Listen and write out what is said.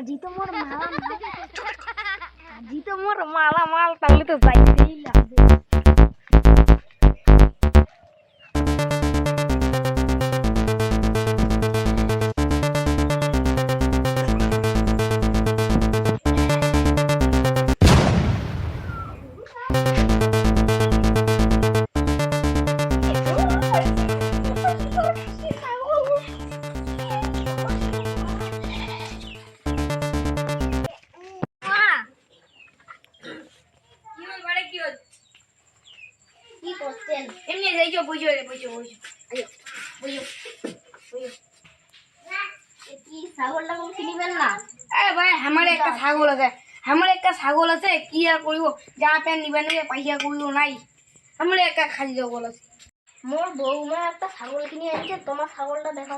আজি তো মোর মালা আজি তো মোর মালা মাল তাহলে তো যাইতেই লাগবে। কি করছেন এমনি যাইছো বুঝো রে বুঝো বুঝো। আইও বুঝো বুঝো। কি ছাগলটা কোন কিনিবেন না? আরে ভাই আমার একটা ছাগল আছে। আমার একটা ছাগল আছে কি আর করিব? যা পেন নিবেন পয়সা করিব নাই। আমার একটা খালি ছাগল আছে। মোর বৌমা একটা ছাগল কিনে আনছে তোমার ছাগলটা দেখা